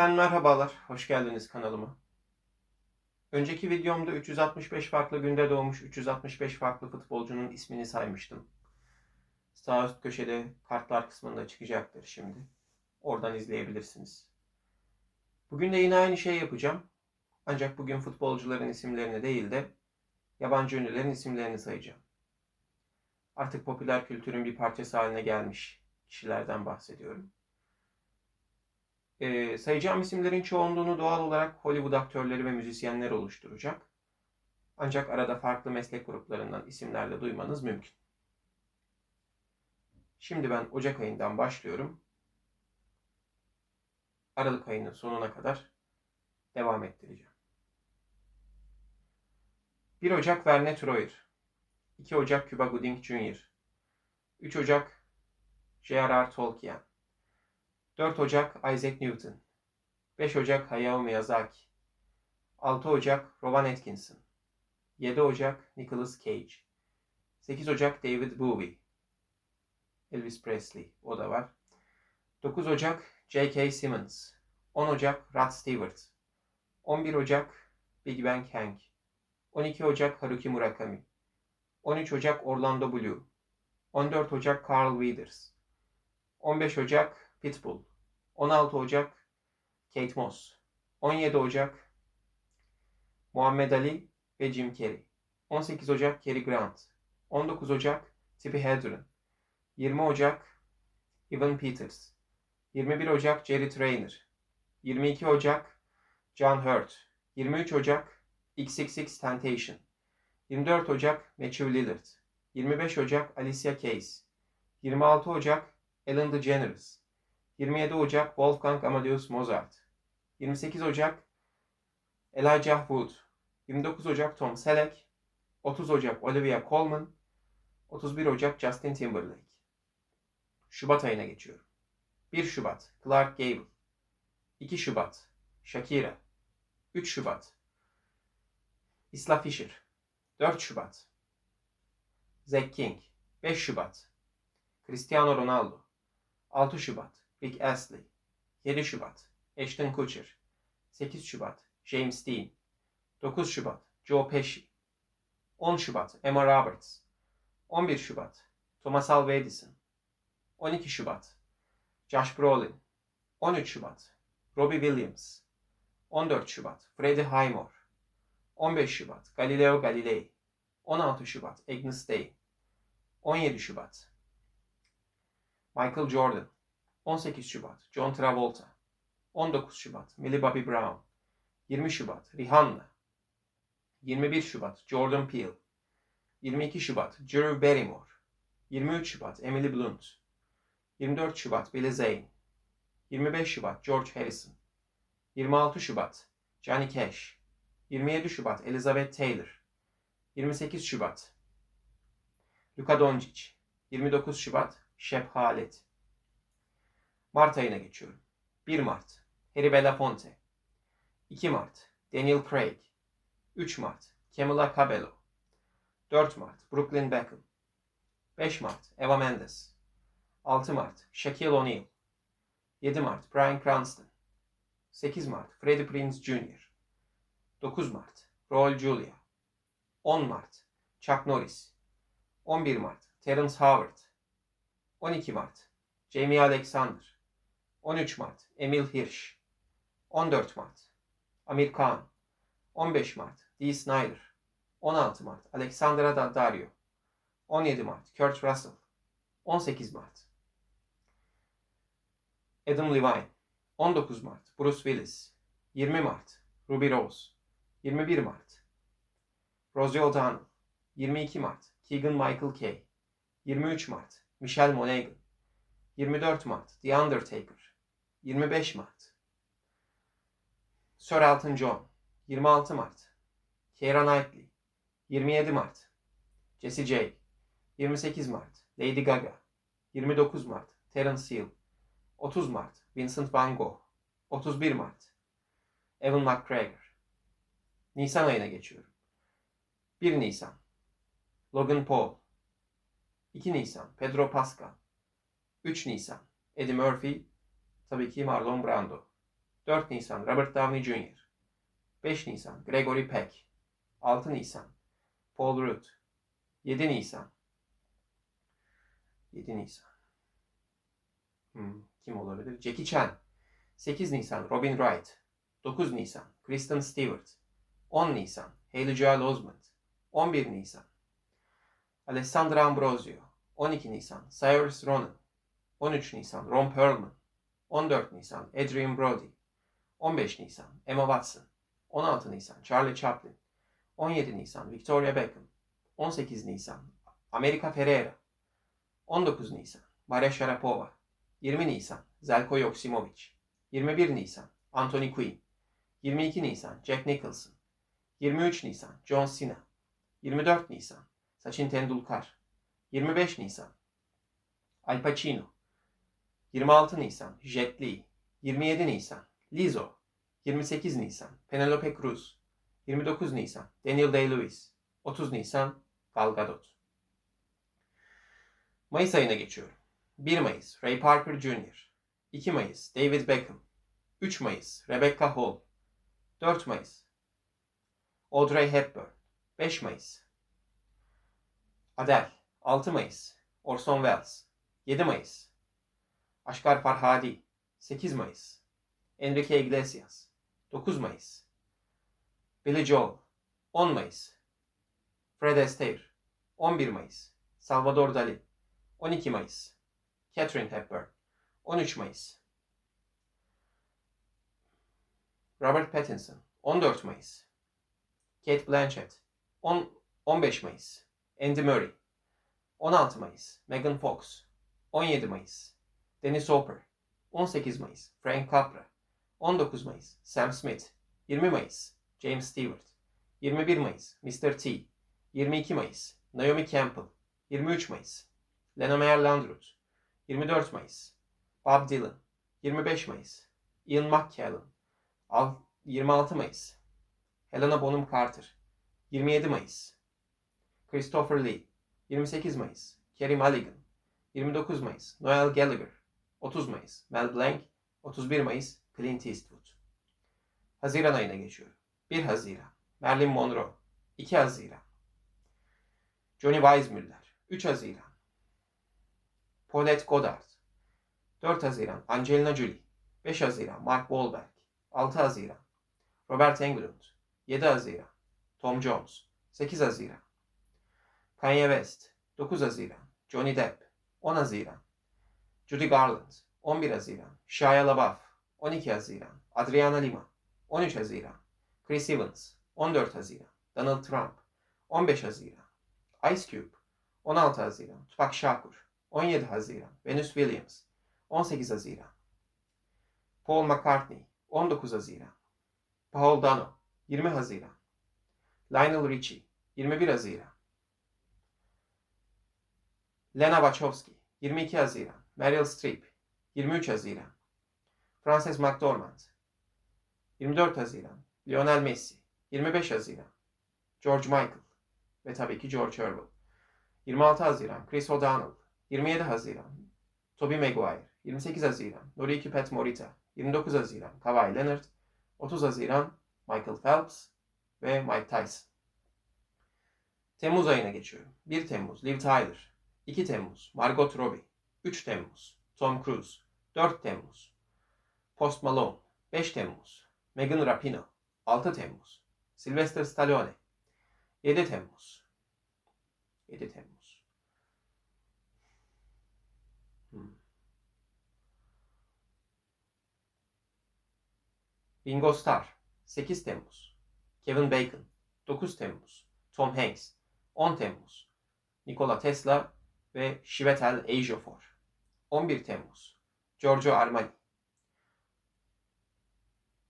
Efendim merhabalar, hoş geldiniz kanalıma. Önceki videomda 365 farklı günde doğmuş 365 farklı futbolcunun ismini saymıştım. Sağ üst köşede kartlar kısmında çıkacaktır şimdi. Oradan izleyebilirsiniz. Bugün de yine aynı şey yapacağım. Ancak bugün futbolcuların isimlerini değil de yabancı ünlülerin isimlerini sayacağım. Artık popüler kültürün bir parçası haline gelmiş kişilerden bahsediyorum. Ee, sayacağım isimlerin çoğunluğunu doğal olarak Hollywood aktörleri ve müzisyenler oluşturacak. Ancak arada farklı meslek gruplarından isimlerle duymanız mümkün. Şimdi ben Ocak ayından başlıyorum. Aralık ayının sonuna kadar devam ettireceğim. 1 Ocak Verne Troyer 2 Ocak Cuba Gooding Jr. 3 Ocak J.R.R. Tolkien 4 Ocak Isaac Newton. 5 Ocak Hayao Miyazaki. 6 Ocak Rowan Atkinson. 7 Ocak Nicolas Cage. 8 Ocak David Bowie. Elvis Presley o da var. 9 Ocak J.K. Simmons. 10 Ocak Rod Stewart. 11 Ocak Big Bang Hank. 12 Ocak Haruki Murakami. 13 Ocak Orlando Bloom. 14 Ocak Carl Weathers. 15 Ocak Pitbull 16 Ocak Kate Moss. 17 Ocak Muhammed Ali ve Jim Carrey. 18 Ocak Cary Grant. 19 Ocak Tippi Hedren. 20 Ocak Evan Peters. 21 Ocak Jerry Trainer. 22 Ocak John Hurt. 23 Ocak XXX Temptation. 24 Ocak Matthew Lillard. 25 Ocak Alicia Keys. 26 Ocak Ellen DeGeneres 27 Ocak Wolfgang Amadeus Mozart. 28 Ocak Elijah Wood. 29 Ocak Tom Selleck. 30 Ocak Olivia Colman. 31 Ocak Justin Timberlake. Şubat ayına geçiyorum. 1 Şubat Clark Gable. 2 Şubat Shakira. 3 Şubat Isla Fisher. 4 Şubat Zack King. 5 Şubat Cristiano Ronaldo. 6 Şubat Rick Astley 7 Şubat. Ashton Kutcher 8 Şubat. James Dean 9 Şubat. Joe Pesci 10 Şubat. Emma Roberts 11 Şubat. Thomas Alva Edison 12 Şubat. Josh Brolin 13 Şubat. Robbie Williams 14 Şubat. Freddie Highmore 15 Şubat. Galileo Galilei 16 Şubat. Agnes Day 17 Şubat. Michael Jordan 18 Şubat John Travolta. 19 Şubat Millie Bobby Brown. 20 Şubat Rihanna. 21 Şubat Jordan Peele. 22 Şubat Drew Barrymore. 23 Şubat Emily Blunt. 24 Şubat Billy Zane. 25 Şubat George Harrison. 26 Şubat Johnny Cash. 27 Şubat Elizabeth Taylor. 28 Şubat Luka Doncic. 29 Şubat Shep Halet Mart ayına geçiyorum. 1 Mart. Harry Belafonte. 2 Mart. Daniel Craig. 3 Mart. Camila Cabello. 4 Mart. Brooklyn Beckham. 5 Mart. Eva Mendes. 6 Mart. Shaquille O'Neal. 7 Mart. Bryan Cranston. 8 Mart. Freddie Prinze Jr. 9 Mart. Raul Julia. 10 Mart. Chuck Norris. 11 Mart. Terence Howard. 12 Mart. Jamie Alexander 13 Mart Emil Hirsch 14 Mart Amir Khan 15 Mart Dee Snider 16 Mart Alexandra Daddario 17 Mart Kurt Russell 18 Mart Adam Levine 19 Mart Bruce Willis 20 Mart Ruby Rose 21 Mart Rosie O'Donnell 22 Mart Keegan Michael Kay 23 Mart Michelle Monaghan 24 Mart The Undertaker 25 Mart. Sir Elton John 26 Mart. Keira Knightley 27 Mart. Jessie J 28 Mart. Lady Gaga 29 Mart. Terence Hill 30 Mart. Vincent Van Gogh 31 Mart. Evan McGregor. Nisan ayına geçiyorum. 1 Nisan. Logan Paul. 2 Nisan. Pedro Pascal. 3 Nisan. Eddie Murphy Tabii ki Marlon Brando. 4 Nisan Robert Downey Jr. 5 Nisan Gregory Peck. 6 Nisan Paul Rudd. 7 Nisan. 7 Nisan. Hmm, kim olabilir? Jackie Chan. 8 Nisan Robin Wright. 9 Nisan Kristen Stewart. 10 Nisan Haley Joel Osment. 11 Nisan Alessandra Ambrosio. 12 Nisan Cyrus Ronan. 13 Nisan Ron Perlman 14 Nisan Adrian Brody. 15 Nisan Emma Watson. 16 Nisan Charlie Chaplin. 17 Nisan Victoria Beckham. 18 Nisan Amerika Ferrera 19 Nisan Maria Sharapova. 20 Nisan Zelko Yoksimovic 21 Nisan Anthony Quinn. 22 Nisan Jack Nicholson. 23 Nisan John Cena. 24 Nisan Sachin Tendulkar. 25 Nisan Al Pacino 26 Nisan Jet Li. 27 Nisan Lizzo. 28 Nisan Penelope Cruz. 29 Nisan Daniel Day-Lewis. 30 Nisan Gal Gadot. Mayıs ayına geçiyorum. 1 Mayıs Ray Parker Jr. 2 Mayıs David Beckham. 3 Mayıs Rebecca Hall. 4 Mayıs Audrey Hepburn. 5 Mayıs Adele. 6 Mayıs Orson Welles. 7 Mayıs Aşkar Farhadi 8 Mayıs. Enrique Iglesias 9 Mayıs. Billy Joel 10 Mayıs. Fred Astaire 11 Mayıs. Salvador Dali 12 Mayıs. Catherine Hepburn 13 Mayıs. Robert Pattinson 14 Mayıs. Kate Blanchett 10, 15 Mayıs. Andy Murray 16 Mayıs. Megan Fox 17 Mayıs Dennis Hopper 18 Mayıs. Frank Capra 19 Mayıs. Sam Smith 20 Mayıs. James Stewart 21 Mayıs. Mr. T 22 Mayıs. Naomi Campbell 23 Mayıs. Lena Meyer-Landrut 24 Mayıs. Bob Dylan 25 Mayıs. Ian McKellen Al- 26 Mayıs. Helena Bonham Carter 27 Mayıs. Christopher Lee 28 Mayıs. Kerry Mulligan 29 Mayıs. Noel Gallagher 30 Mayıs Mel Blanc 31 Mayıs Clint Eastwood. Haziran ayına geçiyorum. 1 Haziran Marilyn Monroe. 2 Haziran. Johnny Weissmuller 3 Haziran. Paulette Goddard 4 Haziran. Angelina Jolie 5 Haziran. Mark Wahlberg 6 Haziran. Robert Englund 7 Haziran. Tom Jones 8 Haziran. Kanye West 9 Haziran. Johnny Depp 10 Haziran Judy Garland 11 Haziran. Shia LaBeouf 12 Haziran. Adriana Lima 13 Haziran. Chris Evans 14 Haziran. Donald Trump 15 Haziran. Ice Cube 16 Haziran. Tupac Shakur 17 Haziran. Venus Williams 18 Haziran. Paul McCartney 19 Haziran. Paul Dano 20 Haziran. Lionel Richie 21 Haziran. Lena Wachowski 22 Haziran Meryl Streep 23 Haziran. Frances McDormand 24 Haziran. Lionel Messi 25 Haziran. George Michael ve tabii ki George Orwell. 26 Haziran. Chris O'Donnell 27 Haziran. Tobey Maguire 28 Haziran. Noriki Pet Morita 29 Haziran. Kawhi Leonard 30 Haziran. Michael Phelps ve Mike Tyson. Temmuz ayına geçiyorum. 1 Temmuz Liv Tyler. 2 Temmuz Margot Robbie 3 Temmuz Tom Cruise 4 Temmuz Post Malone 5 Temmuz Megan Rapinoe 6 Temmuz Sylvester Stallone 7 Temmuz 7 Temmuz Hmm. Bingo Star 8 Temmuz Kevin Bacon 9 Temmuz Tom Hanks 10 Temmuz Nikola Tesla ve Chiwetel Ejiofor 11 Temmuz. Giorgio Armani.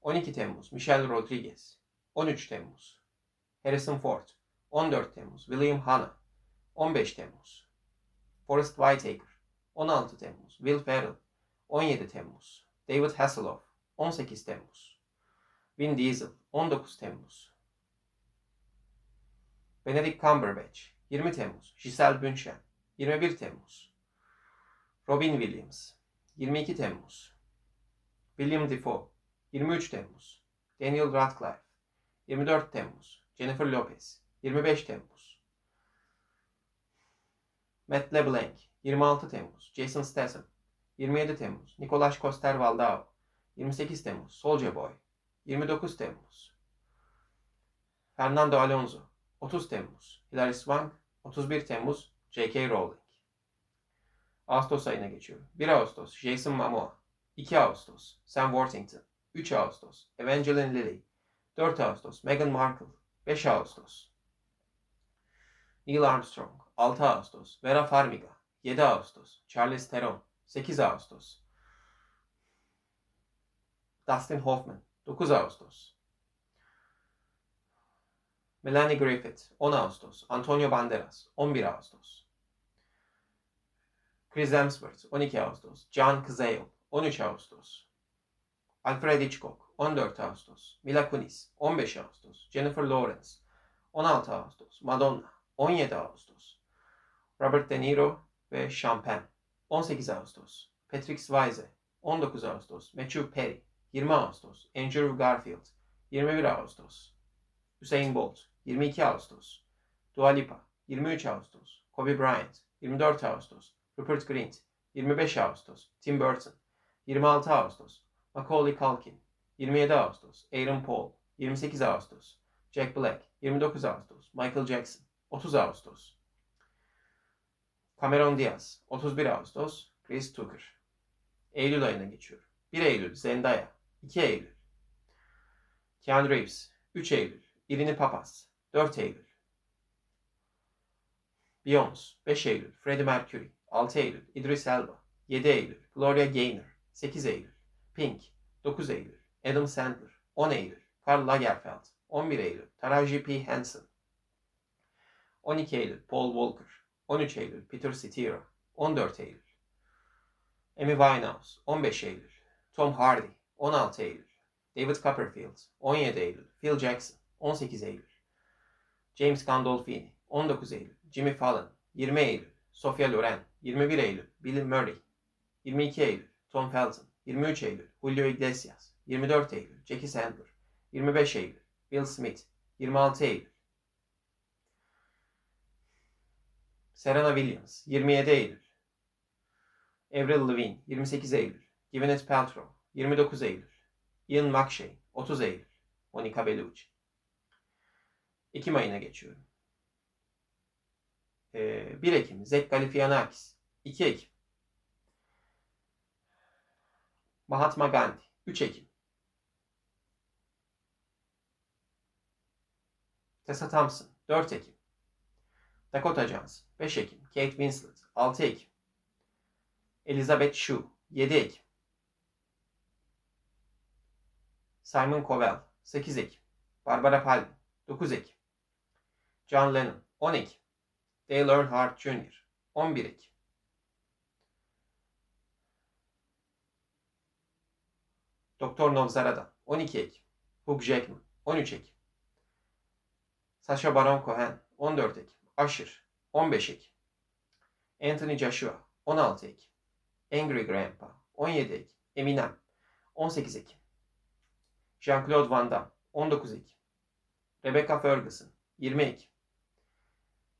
12 Temmuz. Michelle Rodriguez. 13 Temmuz. Harrison Ford. 14 Temmuz. William Hanna. 15 Temmuz. Forrest Whitaker. 16 Temmuz. Will Ferrell. 17 Temmuz. David Hasselhoff. 18 Temmuz. Vin Diesel. 19 Temmuz. Benedict Cumberbatch. 20 Temmuz. Giselle Bündchen. 21 Temmuz Robin Williams 22 Temmuz. William Defoe 23 Temmuz. Daniel Radcliffe 24 Temmuz. Jennifer Lopez 25 Temmuz. Matt LeBlanc 26 Temmuz. Jason Statham 27 Temmuz. Nicolas Coster-Waldau 28 Temmuz. Soulja Boy 29 Temmuz. Fernando Alonso 30 Temmuz. Hilary Swank 31 Temmuz. J.K. Rowling Ağustos ayına geçiyorum. 1 Ağustos Jason Momoa. 2 Ağustos Sam Worthington. 3 Ağustos Evangeline Lilly. 4 Ağustos Meghan Markle. 5 Ağustos Neil Armstrong. 6 Ağustos Vera Farmiga. 7 Ağustos Charles Theron. 8 Ağustos Dustin Hoffman. 9 Ağustos Melanie Griffith. 10 Ağustos Antonio Banderas. 11 Ağustos Chris Hemsworth 12 Ağustos. John Cazale 13 Ağustos. Alfred Hitchcock 14 Ağustos. Mila Kunis 15 Ağustos. Jennifer Lawrence 16 Ağustos. Madonna 17 Ağustos. Robert De Niro ve Penn 18 Ağustos. Patrick Swayze 19 Ağustos. Matthew Perry 20 Ağustos. Andrew Garfield 21 Ağustos. Usain Bolt 22 Ağustos. Dua Lipa 23 Ağustos. Kobe Bryant 24 Ağustos Rupert Grint 25 Ağustos Tim Burton 26 Ağustos Macaulay Culkin 27 Ağustos Aaron Paul 28 Ağustos Jack Black 29 Ağustos Michael Jackson 30 Ağustos Cameron Diaz 31 Ağustos Chris Tucker. Eylül ayına geçiyorum. 1 Eylül Zendaya 2 Eylül. Keanu Reeves 3 Eylül. Irini Papas 4 Eylül. Beyoncé 5 Eylül. Freddie Mercury 6 Eylül İdris Elba 7 Eylül Gloria Gaynor 8 Eylül Pink 9 Eylül Adam Sandler 10 Eylül Karl Lagerfeld 11 Eylül Taraji P. Henson 12 Eylül Paul Walker 13 Eylül Peter Cetera 14 Eylül Amy Winehouse 15 Eylül Tom Hardy 16 Eylül David Copperfield 17 Eylül Phil Jackson 18 Eylül James Gandolfini 19 Eylül Jimmy Fallon 20 Eylül Sofia Loren 21 Eylül Bill Murray. 22 Eylül Tom Felton. 23 Eylül Julio Iglesias. 24 Eylül Jackie Sandler. 25 Eylül Will Smith. 26 Eylül. Serena Williams 27 Eylül. Avril Lavigne 28 Eylül. Gwyneth Paltrow 29 Eylül. Ian McShane 30 Eylül. Monica Bellucci. Ekim ayına geçiyorum. Ee, 1 Ekim Zek Galifianakis 2 Ekim. Mahatma Gandhi. 3 Ekim. Tessa Thompson. 4 Ekim. Dakota Johnson. 5 Ekim. Kate Winslet. 6 Ekim. Elizabeth Shue. 7 Ekim. Simon Cowell. 8 Ekim. Barbara Palin. 9 Ekim. John Lennon. 10 Ekim. Dale Earnhardt Jr. 11 Ekim Doktor Novzaradan 12 Ekim Hugh Jackman 13 Ekim Sacha Baron Cohen 14 Ekim Usher 15 Ekim Anthony Joshua 16 Ekim Angry Grandpa 17 Ekim Eminem 18 Ekim Jean-Claude Van Damme 19 Ekim Rebecca Ferguson 20 Ekim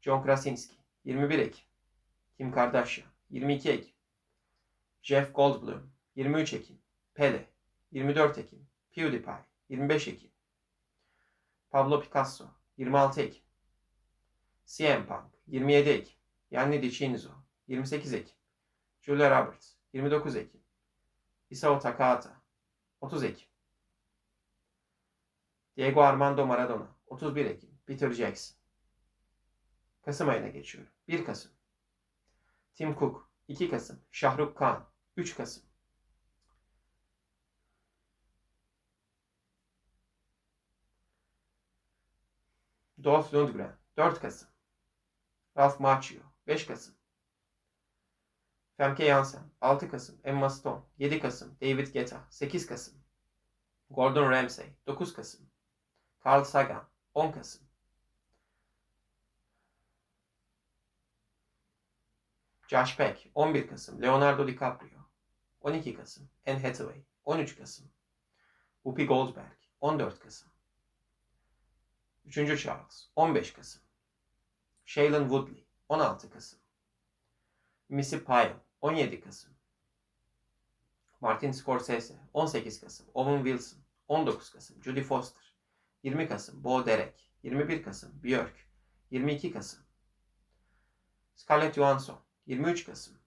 John Krasinski 21 Ekim Kim Kardashian 22 Ekim Jeff Goldblum 23 Ekim. Pele 24 Ekim PewDiePie 25 Ekim Pablo Picasso 26 Ekim CM Punk 27 Ekim Yanni DiCinzo 28 Ekim Julia Roberts 29 Ekim Isao Takahata 30 Ekim Diego Armando Maradona 31 Ekim Peter Jackson. Kasım ayına geçiyorum. 1 Kasım. Tim Cook 2 Kasım. Şahrukh Khan 3 Kasım Dolph Lundgren 4 Kasım. Ralph Macchio 5 Kasım. Femke Janssen 6 Kasım. Emma Stone 7 Kasım. David Guetta 8 Kasım. Gordon Ramsay 9 Kasım. Carl Sagan 10 Kasım. Josh Peck 11 Kasım. Leonardo DiCaprio 12 Kasım. Anne Hathaway 13 Kasım. Whoopi Goldberg 14 Kasım 3. Charles 15 Kasım. Shailene Woodley 16 Kasım. Missy Pyle 17 Kasım. Martin Scorsese 18 Kasım. Owen Wilson 19 Kasım. Judy Foster 20 Kasım. Bo Derek 21 Kasım. Björk 22 Kasım. Scarlett Johansson 23 Kasım.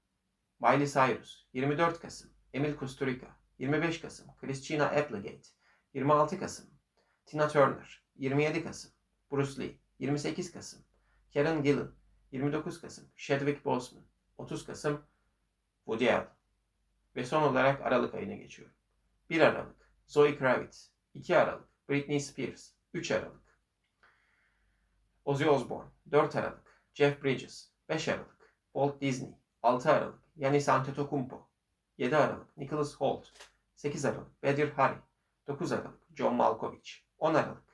Miley Cyrus 24 Kasım. Emil Kusturica 25 Kasım. Christina Applegate 26 Kasım. Tina Turner 27 Kasım Bruce Lee 28 Kasım Karen Gillan 29 Kasım Chadwick Boseman 30 Kasım Woody Allen ve son olarak Aralık ayına geçiyorum. 1 Aralık Zoe Kravitz 2 Aralık Britney Spears 3 Aralık Ozzy Osbourne 4 Aralık Jeff Bridges 5 Aralık Walt Disney 6 Aralık Yanis Antetokounmpo 7 Aralık Nicholas Hoult 8 Aralık Bedir Hari 9 Aralık John Malkovich 10 Aralık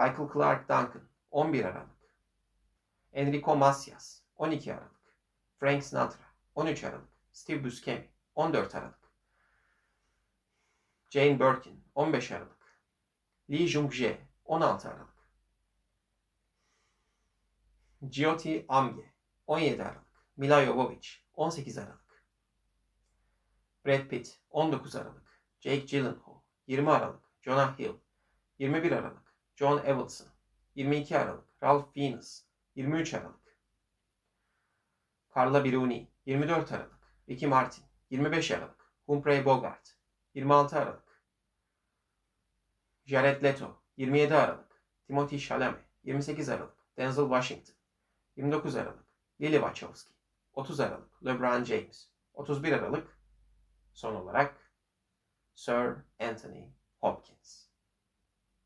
Michael Clark Duncan 11 Aralık. Enrico Macias 12 Aralık. Frank Sinatra 13 Aralık. Steve Buscemi 14 Aralık. Jane Birkin 15 Aralık. Lee Jung-jae 16 Aralık. Jyoti Amge 17 Aralık. Mila Jovovich 18 Aralık. Brad Pitt 19 Aralık. Jake Gyllenhaal 20 Aralık. Jonah Hill 21 Aralık John Avildsen 22 Aralık. Ralph Fiennes 23 Aralık. Carla Bruni 24 Aralık. Ricky Martin 25 Aralık. Humphrey Bogart 26 Aralık. Jared Leto 27 Aralık. Timothy Chalamet 28 Aralık. Denzel Washington 29 Aralık. Lily Wachowski 30 Aralık. LeBron James 31 Aralık. Son olarak Sir Anthony Hopkins